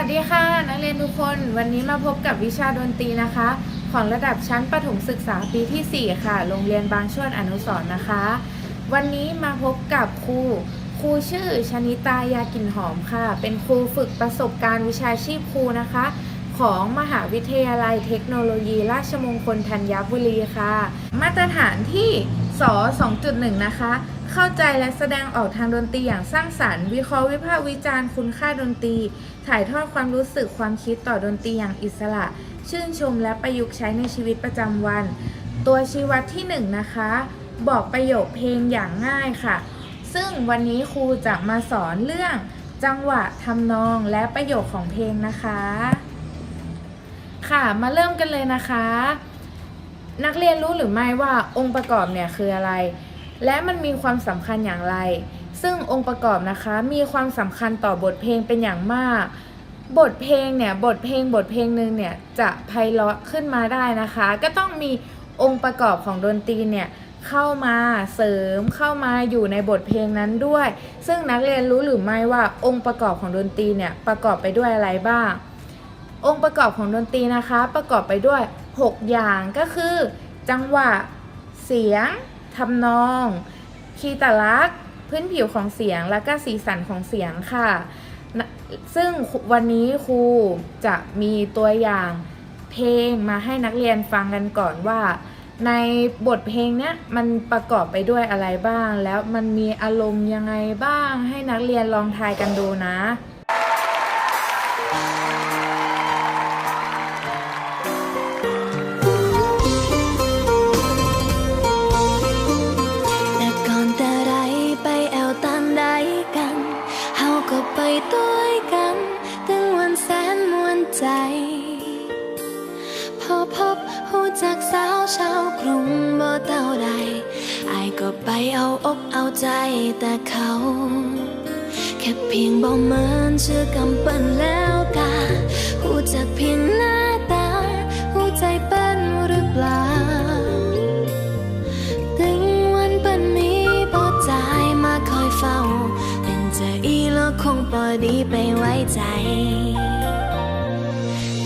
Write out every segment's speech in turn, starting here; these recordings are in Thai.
วัสดีค่ะ นักเรียนทุกคนวันนี้มาพบกับวิชาดนตรีนะคะ ของระดับชั้นประถมศึกษาปีที่ 4 ค่ะ โรงเรียนบางช่วนอนุสร์นะคะ วันนี้มาพบกับครูครูชื่อชนิตายากินหอมค่ะ เป็นครูฝึกประสบการณ์วิชาชีพครูนะคะ ของมหาวิทยาลัยเทคโนโลยี ราชมงคลธัญบุรีค่ะ มาตรฐานที่ส2.1 นะคะ เข้าใจและแสดงออกทางดนตรีอย่างสร้างสรรค์ วิเคราะห์วิพากษ์วิจารณ์คุณค่าดนตรี ถ่ายทอดความรู้สึกความคิดต่อดนตรีอย่างอิสระ ชื่นชมและประยุกต์ใช้ในชีวิตประจำวัน ตัวชี้วัดที่1นงนะคะ บอกประโยคเพลงอย่างง่ายค่ะ ซึ่งวันนี้ครูจะมาสอนเรื่องจังหวะทำนองและประโยคของเพลงนะคะ ค่ะมาเริ่มกันเลยนะคะ นักเรียนรู้หรือไม่ว่าองค์ประกอบเนี่ยคืออะไร และมันมีความสำคัญอย่างไร ซึ่งองค์ประกอบนะคะมีความสำคัญต่อบทเพลงเป็นอย่างมาก บทเพลงเนี่ยบทเพลงบทเพลงหนึ่งเนี่ยจะไพเราะขึ้นมาได้นะคะ ก็ต้องมีองค์ประกอบของดนตรีเนี่ยเข้ามาเสริมเข้ามาอยู่ในบทเพลงนั้นด้วย ซึ่งนักเรียนรู้หรือไม่ว่าองค์ประกอบของดนตรีเนี่ยประกอบไปด้วยอะไรบ้าง องค์ประกอบของดนตรีนะคะ ประกอบไปด้วย 6 อย่างก็คือ จังหวะเสียง ทำนอง คีตลักษณ์พื้นผิวของเสียงและก็สีสันของเสียงค่ะนะซึ่งวันนี้ครูจะมีตัวอย่างเพลงมาให้นักเรียนฟังกันก่อนว่า ในบทเพลงเนี้ยมันประกอบไปด้วยอะไรบ้าง แล้วมันมีอารมณ์ยังไงบ้าง ให้นักเรียนลองทายกันดูนะ จากสาวชาวกรุงบ่เท่าใดอายก็ไปเอาอกเอาใจแต่เขา แค่เพียงบ่เหมือนเชื่อกำปั้นแล้วกาหูจากเพียงหน้าตาหูใจเป็นหรือเปล่า ถึงวันปันนี้พอใจมาคอยเฝ้า เป็นเจออีแล้วคงปอดีไปไว้ใจ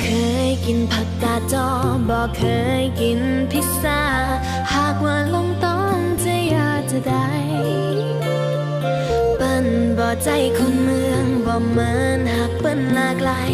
เคยกินผักกาดจอ บอกเคยกินพิซซ่า หากว่าลงต้องจะอยากจะได้เปิ้นบ่ใจคนเมืองบ่เหมือนหากเปิ้นหลากหลาย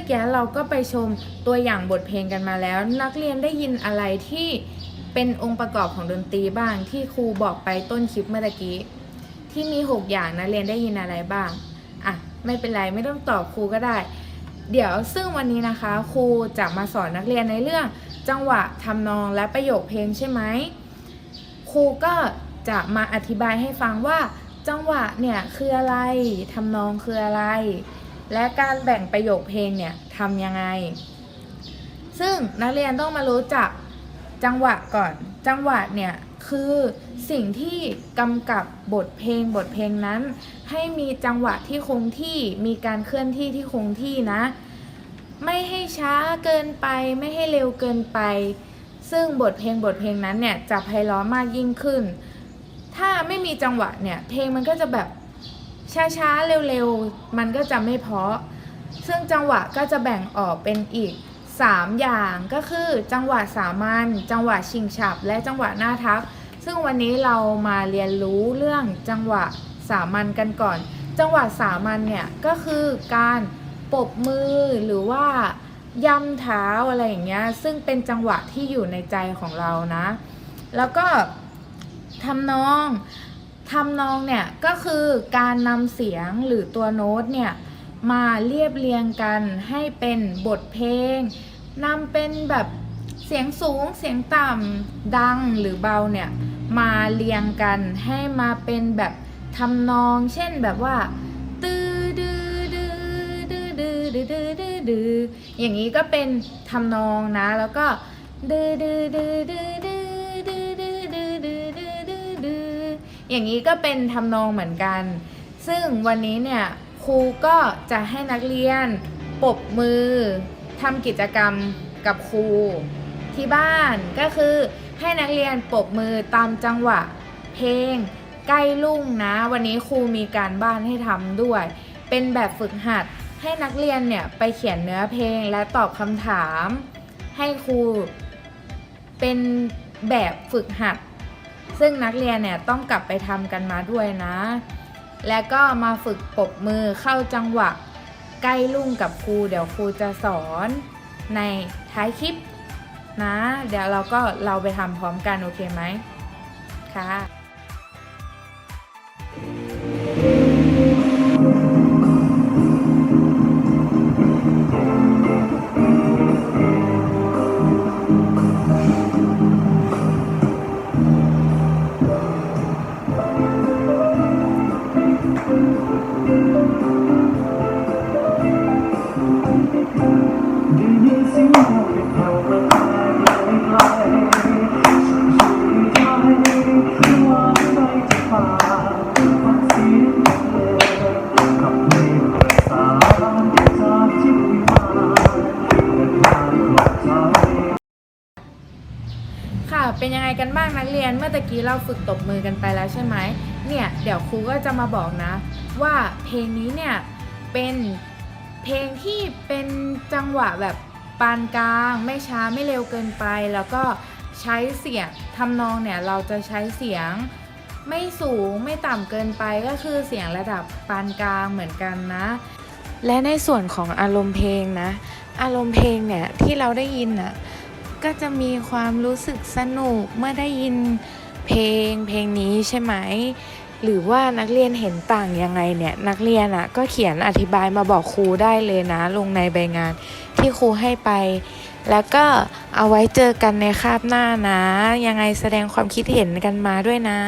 อกี้เราก็ไปชมตัวอย่างบทเพลงกันมาแล้ว นักเรียนได้ยินอะไรที่เป็นองค์ประกอบของดนตรีบ้างที่ครูบอกไปต้นคลิปเมื่อกี้ ที่มี 6 อย่างนักเรียนได้ยินอะไรบ้างอะไม่เป็นไรไม่ต้องตอบครูก็ได้ เดี๋ยวซึ่งวันนี้นะคะครูจะมาสอนนักเรียนในเรื่อง จังหวะทำนองและประโยคเพลงใช่ไหมครูก็จะมาอธิบายให้ฟังว่า จังหวะเนี่ยคืออะไรทำนองคืออะไร และการแบ่งประโยคเพลงเนี่ยทำยังไง ซึ่งนักเรียนต้องมารู้จักจังหวะก่อน จังหวะเนี่ยคือสิ่งที่กำกับบทเพลงบทเพลงนั้น ให้มีจังหวะที่คงที่มีการเคลื่อนที่ที่คงที่นะ ไม่ให้ช้าเกินไปไม่ให้เร็วเกินไป ซึ่งบทเพลงบทเพลงนั้นเนี่ยจะไพเราะมากยิ่งขึ้น ถ้าไม่มีจังหวะเนี่ยเพลงมันก็จะแบบ ช้าๆ เร็วๆ มันก็จะไม่เพาะ ซึ่งจังหวะก็จะแบ่งออกเป็นอีก 3 อย่างก็คือจังหวะสามัญจังหวะชิงฉับ และจังหวะหน้าทับซึ่งวันนี้เรามาเรียนรู้เรื่องจังหวะสามัญกันก่อน จังหวะสามัญเนี่ยก็คือการปบมือหรือว่าย่ำเท้าอะไรอย่างเงี้ย ซึ่งเป็นจังหวะที่อยู่ในใจของเรานะ แล้วก็ทำนอง ทำนองเนี่ยก็คือการนำเสียงหรือตัวโน้ตเนี่ยมาเรียบเรียงกันให้เป็นบทเพลงนำเป็นแบบเสียงสูงเสียงต่ำดังหรือเบาเนี่ยมาเรียงกันให้มาเป็นแบบทำนอง เช่นแบบว่าตื้อดื้อดื้อดื้อดื้อดื้อดื้อดื้อดื้ออย่างนี้ก็เป็นทำนองนะ แล้วก็ดื้อดื้อดื้อดื้อ อย่างนี้ก็เป็นทำนองเหมือนกัน ซึ่งวันนี้เนี่ยครูก็จะให้นักเรียนปรบมือทำกิจกรรมกับครูที่บ้านก็คือให้นักเรียนปรบมือตามจังหวะ เพลง ใกล้ลุ่งนะ วันนี้ครูมีการบ้านให้ทำด้วย เป็นแบบฝึกหัดให้นักเรียนเนี่ยไปเขียนเนื้อเพลงและตอบคำถาม ให้ครูเป็นแบบฝึกหัด ซึ่งนักเรียนเนี่ยต้องกลับไปทำกันมาด้วยนะ และก็มาฝึกปรบมือเข้าจังหวะ ใกล้ลุ่งกับครูเดี๋ยวครูจะสอนในท้ายคลิปนะ เดี๋ยวเราก็เราไปทำพร้อมกันโอเคไหมค่ะ ค่ะเป็นยังไงกันบ้างนักเรียนเมื่อตะกี้เราฝึกตบมือกันไปแล้วใช่ไหม เนี่ยเดี๋ยวครูก็จะมาบอกนะ ว่าเพลงนี้เนี่ยเป็นเพลงที่เป็นจังหวะแบบปานกลางไม่ช้าไม่เร็วเกินไป แล้วก็ใช้เสียงทำนองเนี่ยเราจะใช้เสียงไม่สูงไม่ต่ำเกินไปก็คือเสียงระดับปานกลางเหมือนกันนะ และในส่วนของอารมณ์เพลงนะ อารมณ์เพลงเนี่ยที่เราได้ยินน่ะก็จะมีความรู้สึกสนุกเมื่อได้ยินเพลงเพลงนี้ใช่ไหม หรือว่านักเรียนเห็นต่างยังไงเนี่ย นักเรียนอะก็เขียนอธิบายมาบอกครูได้เลยนะ ลงในใบงานที่ครูให้ไป แล้วก็เอาไว้เจอกันในคาบหน้านะ ยังไงแสดงความคิดเห็นกันมาด้วยนะ